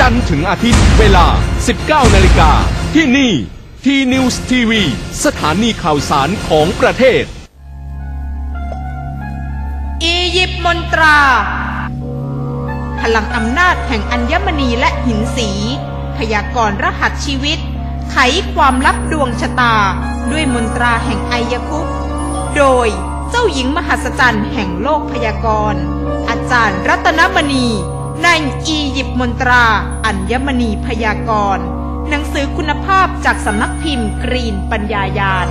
จันทร์ถึงอาทิตย์เวลา 19 นาฬิกา ที่นี่ที่นิวส์ทีวีสถานีข่าวสารของประเทศ อียิปต์มนตรา พลังอำนาจแห่งอัญมณีและหินสี พยากรรหัสชีวิต ไขความลับดวงชะตา ด้วยมนตราแห่งไอยคุปโดยเจ้าหญิงมหัศจรรย์แห่งโลกพยากรณ์อาจารย์รัตนมณี ในอียิปต์มนตรา อัญมณีพยากรณ์หนังสือคุณภาพจากสำนักพิมพ์กรีนปัญญายาน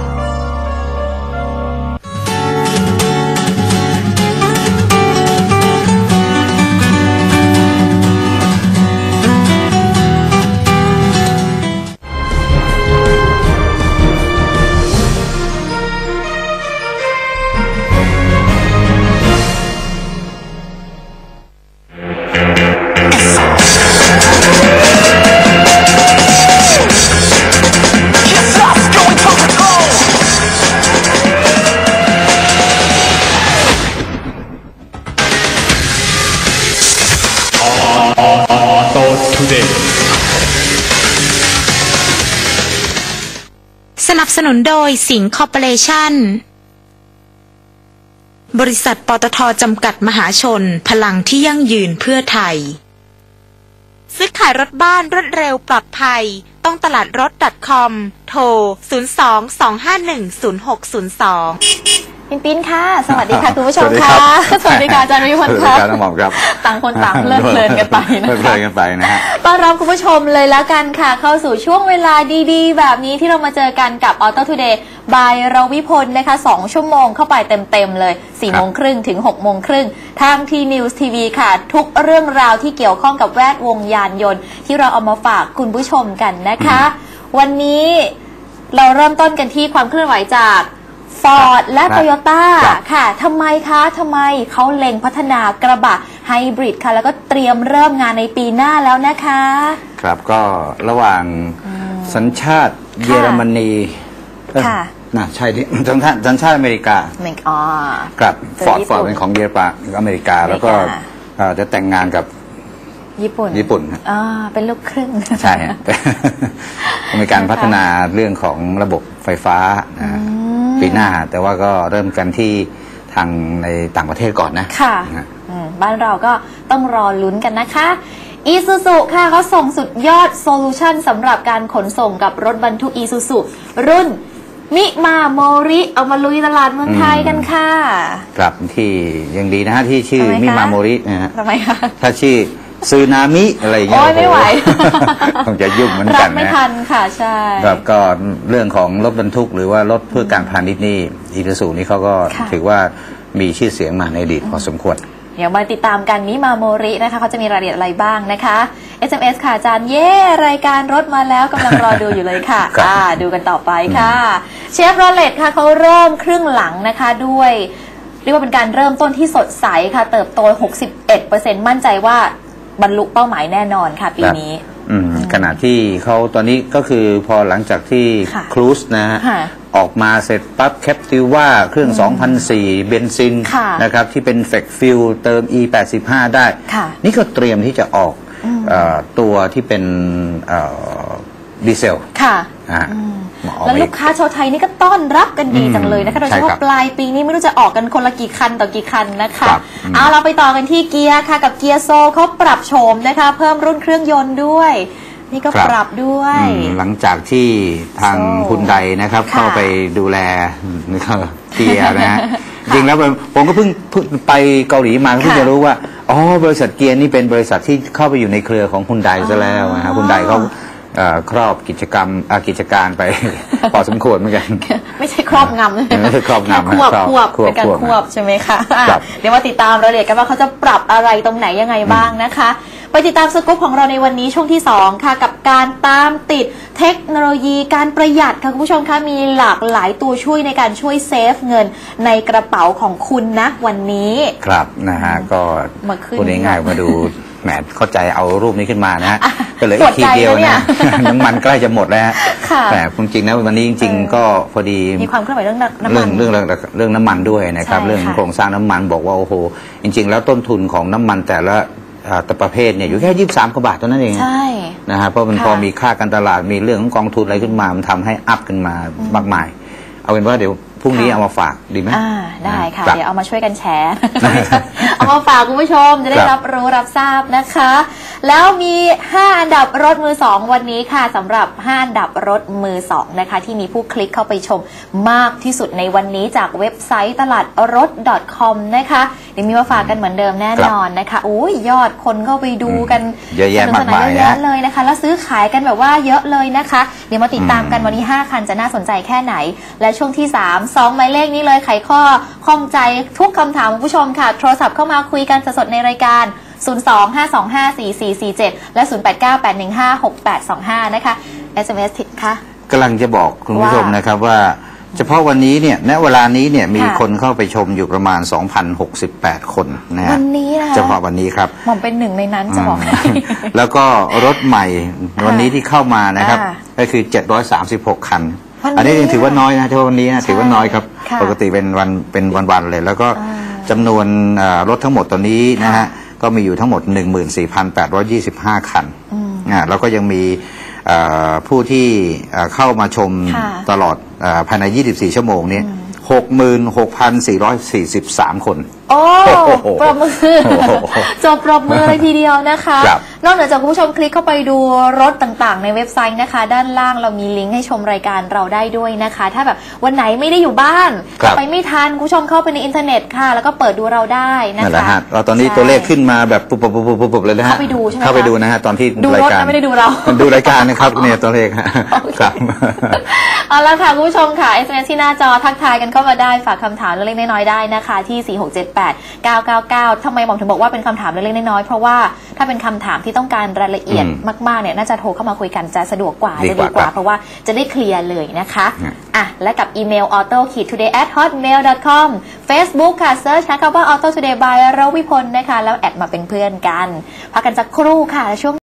สนับสนุนโดยสิงห์คอร์ปอเรชั่น บริษัทปตทจำกัดมหาชน พลังที่ยั่งยืนเพื่อไทย ซื้อขายรถบ้านรวดเร็วปลอดภัย ต้องตลาดรถ .com โทร 02-251-0602 ปินปินค่ะ สวัสดีค่ะคุณผู้ชมสวัสดีค่ะรับสวัสดีค่ะอาจารย์วิพลสวัสดีค่ะครับน้องหม่อมครับ ต่างคนต่างเลิกเพลินกันไปนะเลิกเพลิคะนกันไปนะฮะต้อนรับคุณผู้ชมเลยแล้วกันค่ะ เข้าสู่ช่วงเวลาดีๆ แบบนี้ที่เรามาเจอกันกับ Auto Today บายเราวิพลนะคะ2ชั่วโมงเข้าไปเต็มๆเลย4โมงครึ่งถึง6โมงครึ่งทางทีนิวส์ทีวีค่ะ ทุกเรื่องราวที่เกี่ยวข้องกับแวดวงยานยนต์ ที่เราเอามาฝากคุณผู้ชมกันนะคะ วันนี้เราเริ่มต้นกันที่ความเคลื่อนไหวจาก Ford และครับ Toyota ครับค่ะทำไมคะทำไมเขาเล็งพัฒนากระบะไฮบริดค่ะ แล้วก็เตรียมเริ่มงานในปีหน้าแล้วนะคะ ครับก็ระหว่างสัญชาติเยอรมนีเอ้ยค่ะน่ะใช่ดิสัญชาติสัญชาติอเมริกาเมกอ๋อกับเป็นฟอร์ดญี่ฟปุ่อนร์ดเป็นของเยอรปะอเมริกา แล้วก็อเมริกาเอ่อจะแต่งงานกับญี่ปุ่นญี่ปุ่นฮะอ่าเป็นลูกครึ่ง ใช่ฮะมีการพัฒนาเรื่องของระบบไฟฟ้านะฮะ ปีหน้า แต่ว่าก็เริ่มกันที่ทางในต่างประเทศก่อนนะค่ะนะฮะอืมบ้านเราก็ต้องรอลุ้นกันนะคะอีซูซูค่ะเขาส่งสุดยอดโซลูชันสำหรับการขนส่งกับรถบรรทุกอีซูซูรุ่นมิมาโมริเอามาลุยตลาดเมืองไทยกันค่ะครับที่ยังดีนะฮะที่ชื่อทำไมคะ มิมาโมรินะฮะทำไมคะ ถ้าชื่อ ซูนามิอะไรอย่างเงี้ยโอ้ยไม่ไหวคงจะยุ่งเหมือนรักับนไม่นะทันค่ะ ใช่ครับก็เรื่องของรถบรรทุก หรือว่ารถเพื่อการพาณิชย์นี่อีซูซูนี่เขาก็ค่ะถือว่ามีชื่อเสียงมาในอดีตพอสมควรเดี๋ยวมาติดตามกันมิมาโมรินะคะเขาจะมีรายละเอียดอะไรบ้างนะคะ SMS ค่ะอาจารย์เย่รายการรถมาแล้วกำลังรอดูอยู่เลยค่ะครับอ่าดูกันต่อไปค่ะ เชฟโรเลตค่ะเขาเริ่มครึ่งหลังนะคะด้วย เรียกว่าเป็นการเริ่มต้นที่สดใสค่ะ เติบโต 61%มั่นใจว่า บรรลุเป้าหมายแน่นอนค่ะปีนี้ อืมขณะที่เขาตอนนี้ก็คือพอหลังจากที่ค่ะครูซนะฮะค่ะออกมาเสร็จปั๊บแคปติว่าเครื่อง 2004 เบนซินค่ะนะครับที่เป็นเฟกฟิลเติม E85 ได้ ค่ะนี่ก็เตรียมที่จะออกเออตัวที่เป็นเอ่อดีเซลค่ะนะฮะมาออก แล้วมาลูอีกค้าชาวไทยนี่ก็ต้อนรับกันดีจังเลยนะคะอืโดมยเฉใช่พาะครับปลายปีนี้ไม่รู้จะออกกันคนละกี่คันต่อกี่คันนะคะครับอืมเอาเราไปต่อกันที่เกียร์ค่ะกับเกียร์โซเขาปรับโฉมนะคะ เพิ่มรุ่นเครื่องยนต์ด้วย นี่ก็ปรับด้วยอืมหลังจากที่ทางโซ่คุณใดนะครับค่ะเข้าไปดูแลเกียร์นะฮะจริงแล้วผมผมก็เพิ่งเพิ่งไปเกาหลีมาก็เพิ่งค่ะจะรู้ว่าอ๋อบริษัทเกียร์นี่เป็นบริษัทที่เข้าไปอยู่ในเครือของคุณใดซะแล้วนะฮะคุณใดเขาเอ่อ ครอบกิจกรรมอ่ากิจการไป พอสมควรเหมือนกัน ไม่ใช่ครอบงำไม่ใช่ครอบงำแควบครอบควบควบเป็นการควบควบใช่ไหมคะครับเดี๋ยวมาติดตามรายละเอียดกันว่าเขาจะปรับอะไรตรงไหนยังไงบ้างนะคะ ไปติดตามสกู๊ปของเราในวันนี้ช่วงที่ 2 ค่ะ กับการตามติดเทคโนโลยีการประหยัดค่ะคุณผู้ชมคะมีหลากหลายตัวช่วยในการช่วยเซฟเงินในกระเป๋าของคุณนะวันนี้ ครับนะฮะก็มาขึ้นพูดง่ายๆมาดู แหมเข้าใจเอารูปนี้ขึ้นมานะฮะอะก็เหลยปอีวกดทีใจเดียวนะเนี่นะยน้ำมันใกล้จะหมดแล้วฮะค่ะแต่จริงๆนะวันนี้จริง ๆ ก็พอดีมีความเคลื่อนไหวเรื่องน้ำเรื่มัองนเรื่องเรื่องเรื่องน้ำมันด้วยนะครับใช่ค่ะเรื่องโครงสร้างน้ำมันบอกว่าโอ้โหจริง ๆ แล้วต้นทุนของน้ำมันแต่ละอ่าแต่ประเภทเนี่ยอยู่แค่ยี่สามกว่าบาทเท่านั้นเองใช่นะฮะเพราะมันค่ะพอมีค่าการตลาดมีเรื่องของกองทุนอะไรขึ้นมามันทำให้อัพขึ้นมามากมาย เอาเป็นว่าเดี๋ยว พรุ่งนี้ค่ะเอามาฝากดีไหมอ่าได้ค่ะรับเดี๋ยวเอามาช่วยกันแชร์เอามาฝากคุณผู้ชมจะได้ครับรับรู้รับทราบนะคะ แล้วมี 5 อันดับรถมือ 2 วันนี้ค่ะสำหรับ 5 อันดับรถมือ 2 นะคะ ที่มีผู้คลิกเข้าไปชมมากที่สุดในวันนี้จากเว็บไซต์ตลาดรถ .com นะคะเดี๋ยวมีมาฝากกันเหมือนเดิมแน่นอนนะคะโอ้ยยอดคนเข้าไปดูกันเยอะแยะสนุสนนมากมายเยอะแยะนะเลยนะคะ แล้วซื้อขายกันแบบว่าเยอะเลยนะคะ เดี๋ยวมาติดตามกันวันนี้ 5 คันจะน่าสนใจแค่ไหน และช่วงที่ 3 2หมายเลขนี้เลยไขข้อข้องใจทุกคำถามของผู้ชมค่ะ โทรศัพท์เข้ามาคุยกันสดๆในรายการ 025254447 และ 0898156825 นะคะ SMS ทิดค่ะกำลังจะบอกคุณผู้ชมว่านะครับว่า เฉพาะวันนี้เนี่ยณเวลานี้เนี่ยมีค่ะคนเข้าไปชมอยู่ประมาณ 2,068 คนนะฮะวันนี้นะคะเฉพาะวันนี้ครับหม่อมเป็นหนึ่งในนั้นจะบอกให้ แล้วก็รถใหม่วันนี้ที่เข้ามานะครับ อ่าก็คือ 736 คัน วันนี้อันนี้ยังถือว่าน้อยนะเฉพาะวันนี้นะถือว่าน้อยครับค่ะปกติเป็นวันเป็นวันๆเลย แล้วก็อ่า จำนวนเอ่อรถทั้งหมดตอนนี้นะค่ะฮะ ก็มีอยู่ทั้งหมด 14,825 คันอืมอ่าแล้วก็ยังมีเอ่อผู้ที่เอ่อเข้ามาชมค่ะตลอดเออภายใน 24 ชั่วโมงนี้ 66,443 คน โอ้โอ้โหปรบมือโอ้โหจบปรบมือเลยทีเดียวนะคะ ครับ นอกเหนือจากคุณผู้ชมคลิกเข้าไปดูรถต่างๆ ในเว็บไซต์นะคะ ด้านล่างเรามีลิงก์ให้ชมรายการเราได้ด้วยนะคะ ถ้าแบบวันไหนไม่ได้อยู่บ้าน ครับไปไม่ทันคุณผู้ชมเข้าไปในอินเทอร์เน็ตค่ะ แล้วก็เปิดดูเราได้นะคะนั่นแหละฮะเราตอนนี้ใช่ตัวเลขขึ้นมาแบบปุ๊บปุ๊บปุ๊บปุ๊บปุ๊บเลยนะฮะเข้าไปดูใช่ไหมเข้าไปคะดูนะฮะตอนที่ดูรายรถการนะไม่ได้ดูเรา ดูรายการนะครับเนี่ยตัวเลขฮะโอเคครับ เอาละค่ะคุณผู้ชมค่ะ SMS ที่หน้าจอทักทายกันเข้ามาได้ฝากคำถามเล็กๆน้อยๆได้นะคะที่ 4678999ทำไมหมอมถึงบอกว่าเป็นคำถามเล็กๆน้อยๆเพราะว่าถ้าเป็นคำถามที่ต้องการรายละเอียดอืมมากๆเนี่ยน่าจะโทรเข้ามาคุยกันจะสะดวกกว่าดีจะกว่าดีกว่าครับเพราะว่าจะได้เคลียร์เลยนะคะฮะอะและกับอีเมล auto today at hotmail com Facebook ค่ะเซิร์ชหาคำว่า auto today by รวิพลนะคะแล้วแอดมาเป็นเพื่อนกันพักกันสักครู่ค่ะแล้วช่วง